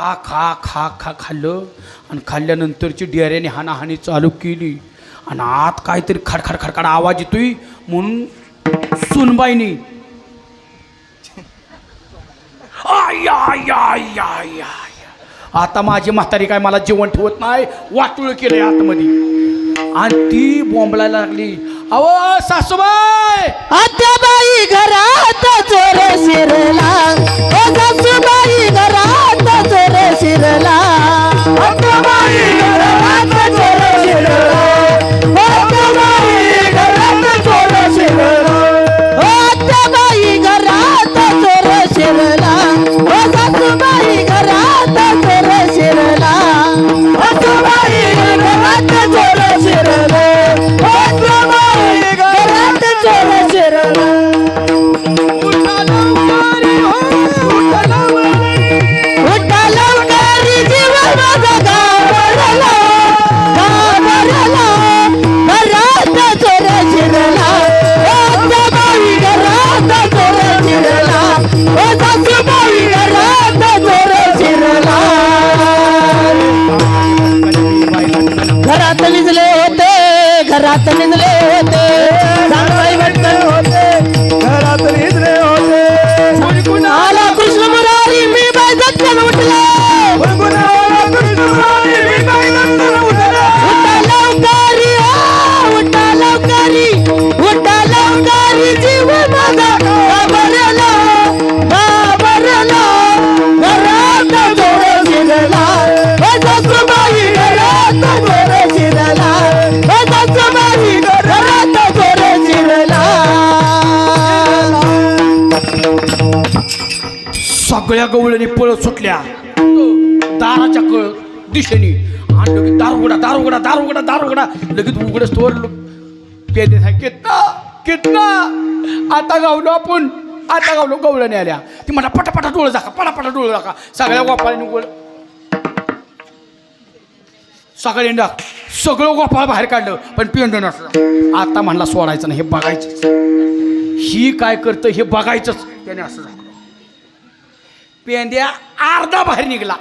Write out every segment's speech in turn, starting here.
खा खा खा खा खाल्लं. आणि खाल्ल्यानंतरची डेऱ्याने हानाहानी चालू केली. आणि आत काहीतरी खडखड खडखड आवाज येतोय म्हणून सुनबाईनी आता माझी म्हातारी काय मला जेवण ठेवत नाही? वाटुळ केलंय आतमध्ये. आणि ती बोंबलायला लागली. अहो सासूबाई! आत्याबाई घरात चोर शिरला. सासूबाई घरात वारला सगळ्या गवळणी पळत सुटल्या. दाराच्या कळ दिशेने आणि लगेच दार उघडा दार उघडा दार उघडा दार उघडा लगेच उघडच तोर पेदे कितना कितना? आता गावलो आपण. आता गावलो गवळणी आल्या. ती म्हणा पटापटा डोळं दाखा पटापटा डोळं दाखा सगळ्या गोपाळाने गोळ सगळ्यांनी सगळं गोपाळ बाहेर काढलं पण पेंड नसलं. आता म्हणला सोडायचं नाही हे बघायचं ही काय करतं हे बघायचंच. त्याने असं झालं. पेंद्या अर्धा बाहेर निघला.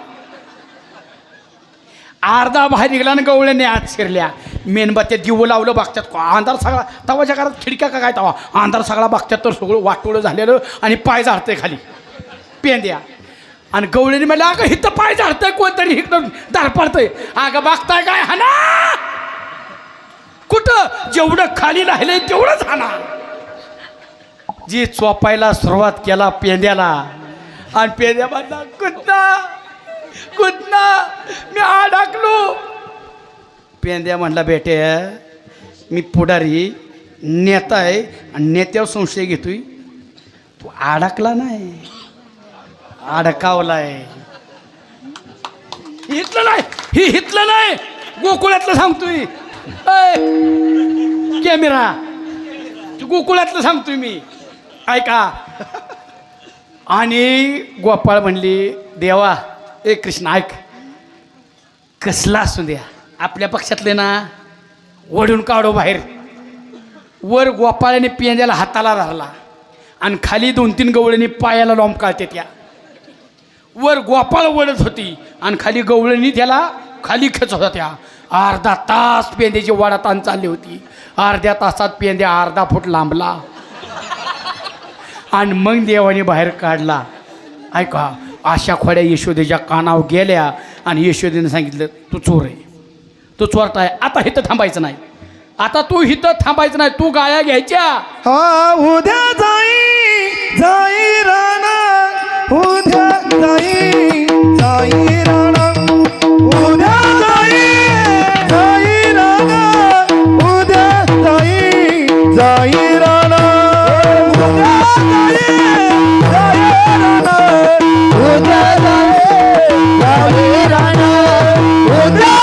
अर्धा बाहेर निघला आणि गवळ्याने आत शिरल्या. मेणबत्त्या दिवं लावलं बघतात अंधार सगळा तवाच्या घरात खिडक्या का काय तवा? अंधार सगळा बघतात तर सगळं वाटोळं झालेलं आणि पाय झाडतंय खाली. पेंद्या आणि गवळ्याने म्हणलं अगं हिथं पाय झाडतंय कोणतरी हिकडं दार पडतंय. अगं बघताय काय? हाना! कुठं? जेवढं खाली राहिलंय तेवढंच हाना. जी चोपायला सुरुवात केला पेंद्याला आणि पेंद्या म्हणला कुदना कुतना मी अडकलो. पेंद्या म्हणला बेटे मी पुढारी नेता आहे आणि नेत्यावर संशय घेतोय. तू अडकला नाही अडकावलाय. हितलं नाही ही हितलं नाही गोकुळातलं सांगतोय. कॅमेरा गोकुळातलं सांगतोय मी. ऐका आणि गोपाळ म्हणली देवा ए कृष्ण ऐक. कसला असू द्या. आपल्या पक्षातले ना ओढून काढो बाहेर. वर गोपाळाने पिंजाला हाताला धरला आणि खाली दोन तीन गवळणी पायाला लोंबकाळते त्या. वर गोपाळ वडत होती आणि खाली गवळणी त्याला खाली खेचत होत्या अर्धा तास पेंद्याची वडाताण चालली होती. अर्ध्या तासात पेंद्या अर्धा फूट लांबला. आणि मग देवाने बाहेर काढला. ऐका अशा खोड्या यशोदेच्या कानावर गेल्या आणि यशोदेने सांगितलं तू चोर आहे. तू चोरताय आता इथं थांबायचं नाही. आता तू इथं थांबायचं नाही. तू गाया घ्यायच्या. हा उद्या जाई जाई राणा. उद्या जाई जाई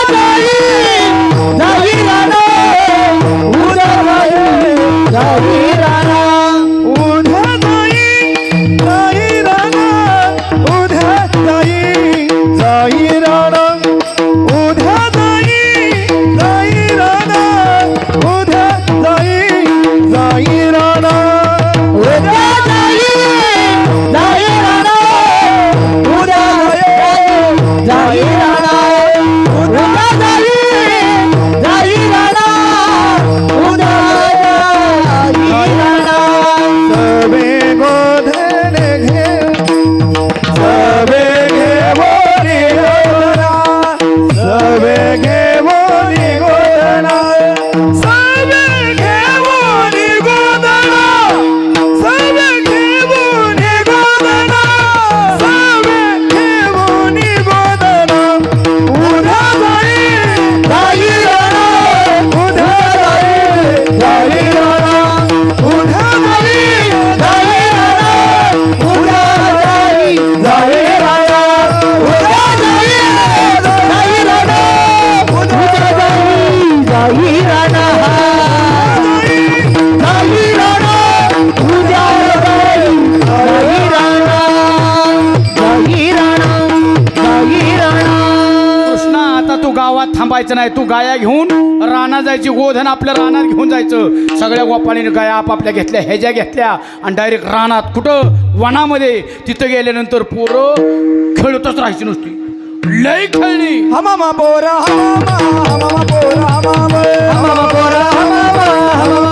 Bahia! रानात गोधन आपल्या रानात घेऊन जायचं. सगळ्या गोपाळीने गाया आपापल्या घेतल्या ह्याच्या घेतल्या आणि डायरेक्ट रानात कुठं? वनामध्ये. तिथं गेल्यानंतर पोरं खेळतच राहायची नुसती. लय खेळली हमामा बोरा हमामा पोरा हमामा पोरा हमामा पोरा हमामा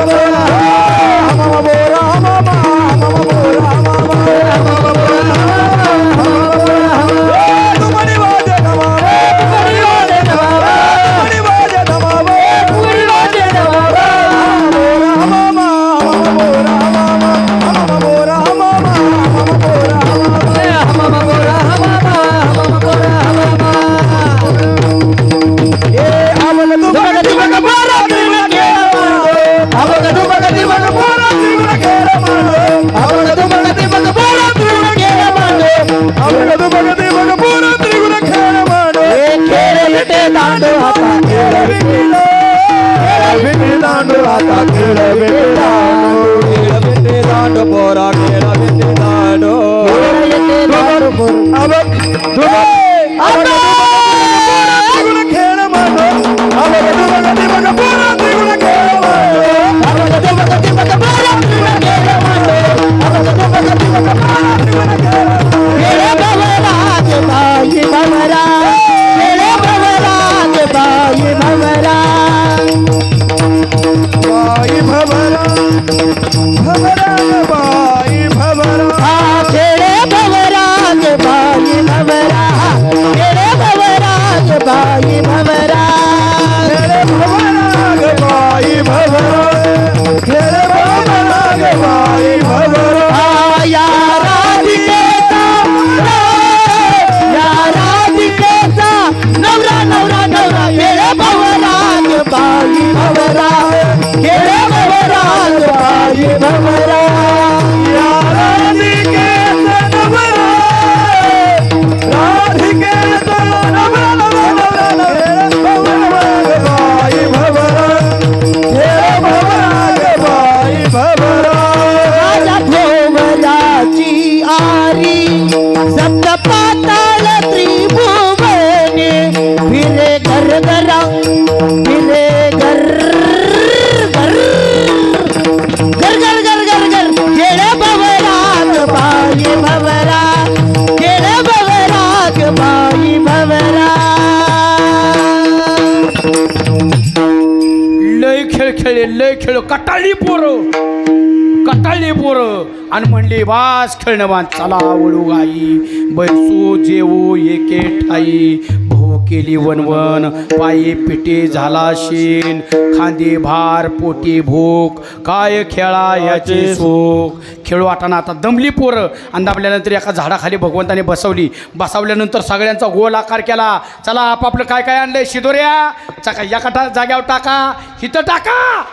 आणि म्हणली बास खेळणं बांध चला वळू गाई बैसू जेवू एके ठाई. भो केली वनवन पायी पिटे झाला शेण. खांदे भार पोटी भूक काय खेळा याचे सुख खेळू वाटाणा आता दमली पोरं. आणि दाबल्यानंतर एका झाडाखाली भगवंताने बसवली. बसवल्यानंतर सगळ्यांचा गोल आकार केला. चला आपापलं काय काय आणलंय शिदोऱ्या? चका कटा जाग्यावर टाका. हिथं टाका.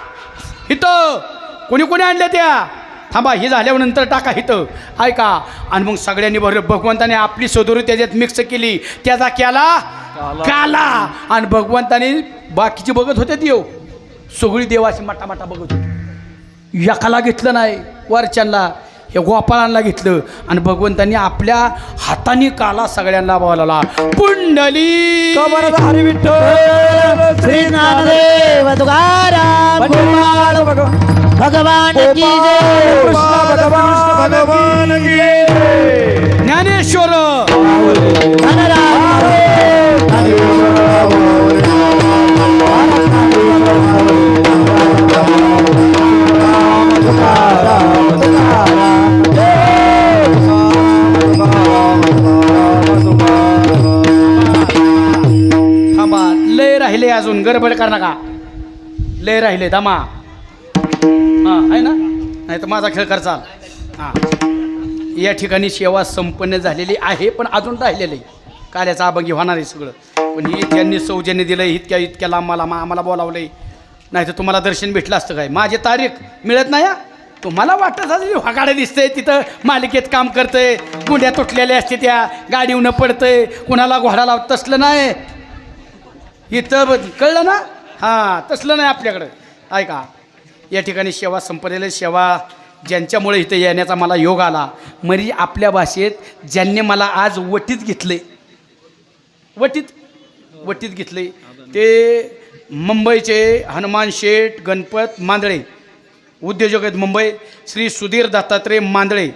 हिथं. कोणी कोणी आणल्या त्या? थांबा ही झाल्यानंतर टाका हिथं ऐका आणि मग सगळ्यांनी बरोबर भगवंताने आपली सदोरी त्याच्यात मिक्स केली. त्याचा केला. काला. आणि भगवंताने बाकीची बघत होते देव सगळी देवाशी माटा माटा बघत होती. एकाला घेतलं नाही वरच्यांना. हे गोपाळांना घेतलं आणि भगवंतांनी आपल्या हाताने काला सगळ्यांना बोलावला पुंडली श्री ज्ञानदेव तुकाराम भगवान की जय भगवान की. ज्ञानेश्वर धनराज अजून गडबड कर नका. लय राहिले दमा. हां आहे ना? नाही तर माझा खेळ कर हा हां. या ठिकाणी सेवा संपन्न झालेली आहे पण अजून राहिलेली. काल्याचा अभंगी होणार आहे सगळं. पण हे त्यांनी सौजन्य दिलं इतक्या इतक्या लांब मला मा- आम्हाला बोलावलं नाही तर तुम्हाला दर्शन भेटलं असतं काय? माझी तारीख मिळत नाही हा. तुम्हाला वाटत असेल गाड्या दिसतंय तिथं मालिकेत काम करतंय गुंड्या तुटलेल्या असते त्या गाडीवनं पडतंय कुणाला घोडा लावत तसलं नाही. इथं कळलं ना? हां तसलं नाही आपल्याकडं. ऐका या ठिकाणी सेवा संपलेले सेवा ज्यांच्यामुळे इथं येण्याचा मला योग आला म्हणजे आपल्या भाषेत ज्यांनी मला आज वटीत घेतले. वटीत? वटीत घेतले. ते मुंबईचे हनुमान शेठ गणपत मांदळे उद्योजक आहेत मुंबई श्री सुधीर दत्तात्रय मांदळे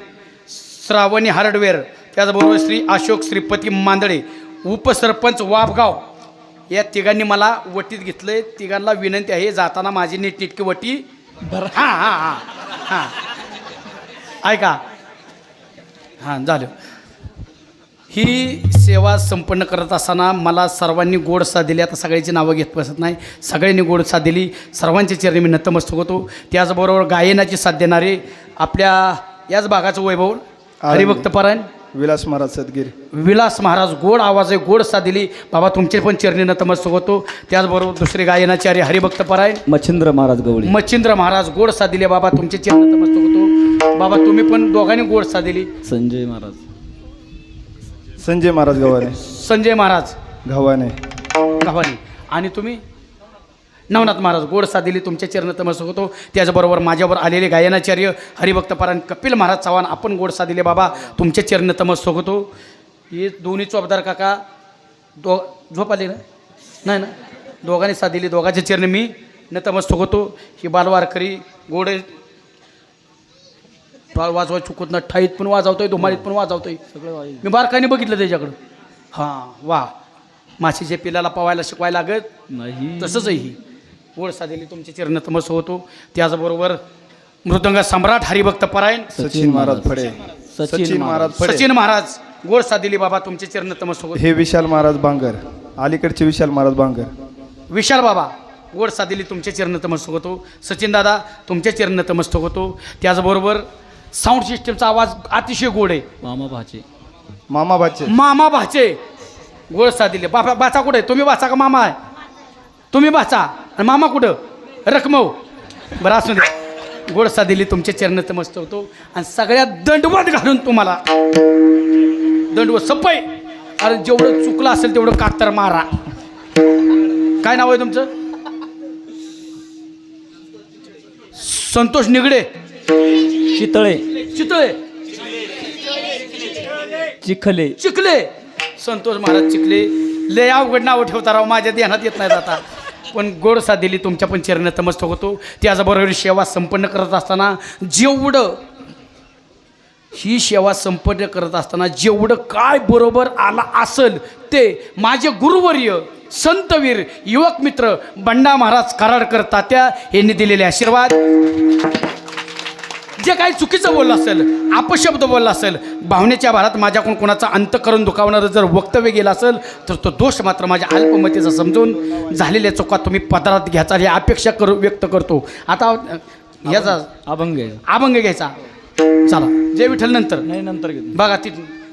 श्रावणी हार्डवेअर त्याचबरोबर श्री अशोक श्रीपती मांदळे उपसरपंच वाबगाव या तिघांनी मला वटीत घेतलंय. तिघांना विनंती आहे जाताना माझी नीटनीटकी वटी भर हां हां हां हां. ऐका. हां झालं. ही सेवा संपन्न करत असताना मला सर्वांनी गोड साथ दिली. आता सगळ्याची नावं घेत बसत नाही. सगळ्यांनी गोड साथ दिली. सर्वांच्या चरणी मी नतमस्तक होतो. त्याचबरोबर गायनाची साथ देणारे आपल्या याच भागाचं वैभव हरिभक्त पारायण विलास महाराज सदगीर. विलास महाराज गोड आवाज आहे गोड दिली. बाबा तुमचे पण चरणी नतमस्तक होतो. त्याचबरोबर दुसरे गायनाचार्य हरिभक्त पारायण मच्छिंद्र महाराज गवळी. मच्छिंद्र महाराज गोड दिली. बाबा तुमचे चरण नतमस्तक होतो. बाबा तुम्ही पण दोघांनी गोड दिली. संजय महाराज. संजय महाराज गव्हाणे. संजय महाराज. गव्हाणे. गावानी आणि तुम्ही? नवनाथ महाराज गोड साथ दिली तुमच्या चरण तमसक होतो. त्याचबरोबर माझ्यावर आलेले गायनाचार्य हरिभक्त पारायण कपिल महाराज चव्हाण आपण गोड साथ दिले बाबा. तुमच्या चरण तमस्तक होतो. हे दोन्ही चोपदार काका दो झोप आले ना? नाही ना? दोघांनी साथ दिली दोघांच्या चरण मी नतमस्तक होतो. ही बालवारकरी गोड वाजवाय चुकत ना ठाईत पण वाजवतोय धुमाळीत पण वाजवतोय. मी बारकाईने बघितलं त्याच्याकडं. हां वा. माशीच्या पिलाला पवायला शिकवायला लागत? नाही. तसंच आहे ही. ओळसा दिली तुमचे चरण तमस होतो. त्याचबरोबर मृदंग सम्राट हरिभक्त परायण. सचिन महाराज फडे. सचिन महाराज. सचिन महाराज गोड दिली बाबा तुमचे चरण तमस होतो. हे विशाल महाराज बांगर. अलीकडचे विशाल महाराज बांगर. विशाल बाबा गोड साथ दिली तुमचे चरण तमस्तक होतो. सचिन दादा तुमचे चरण तमस्तक होतो. त्याचबरोबर साऊंड सिस्टमचा आवाज अतिशय गोड आहे. मामा भाचे. मामा बाचे मामा भाचे. गोड बापा बाचा कुठे? तुम्ही बाचा का मामा आहे? तुम्ही बाचा आणि मामा कुठं? रकमव बरं असू दे गोड साथ दिली तुमच्या चरण मस्त होतो. आणि सगळ्यात दंडवत घालून तुम्हाला. दंडवत सपय. अरे जेवढं चुकलं असेल तेवढं कातर मारा. काय नाव आहे तुमचं? संतोष निगडे. चितळे. चितळे. चिखले. चिखले. संतोष महाराज चिखले. लय अवघड नावं ठेवता राव माझ्या ध्यानात येत नाही आता. पण गोड साथ दिली तुमच्या पण चरण तमस्तक होतो. त्याचबरोबर सेवा संपन्न करत असताना जेवढं ही सेवा संपन्न करत असताना जेवढं काय बरोबर आला असेल ते माझे गुरुवर्य संतवीर युवक मित्र बंडा महाराज कराडकर तात्या यांनी दिलेले आशीर्वाद. जे काही चुकीचं बोललं असेल अपशब्द बोलला असेल भावनेच्या भारात माझ्याकडून कोणाचा अंत करून दुखावणारं जर वक्तव्य गेलं असेल तर तो दोष मात्र माझ्या अल्पमतीचा समजून झालेल्या चुका तुम्ही पदरात घ्यायचा ही अपेक्षा करू व्यक्त करतो. आता याचा अभंग. अभंग घ्यायचा. चला जय विठ्ठल नंतर. नाही नंतर बघा ती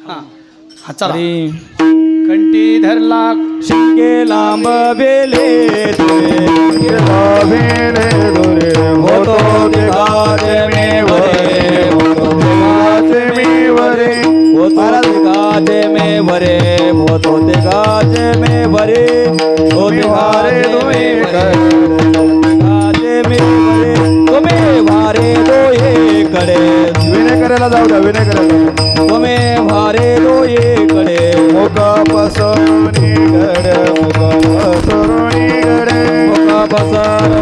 हां. हा चला. कंठी धरला शिंगे लांब बेले होतो ते गाजे मे वरे होतो ते गाजे मे वरे होतो ते गाजे मे वरे होतो ते तुम्ही वारे दोये कडे। विनय करायला जाऊ द्या विनय करायला तुम्ही वारे दोये कडे मुख पसरुनी गड मुख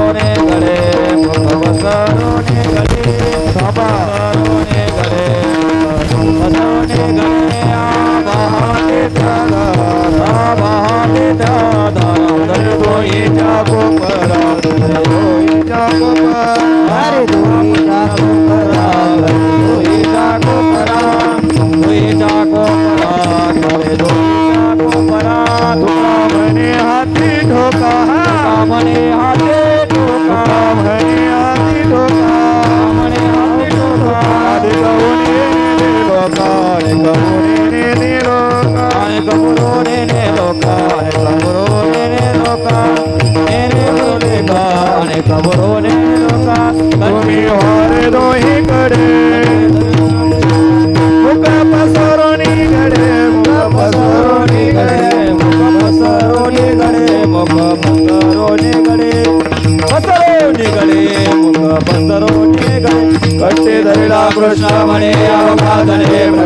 धरला कृष्ण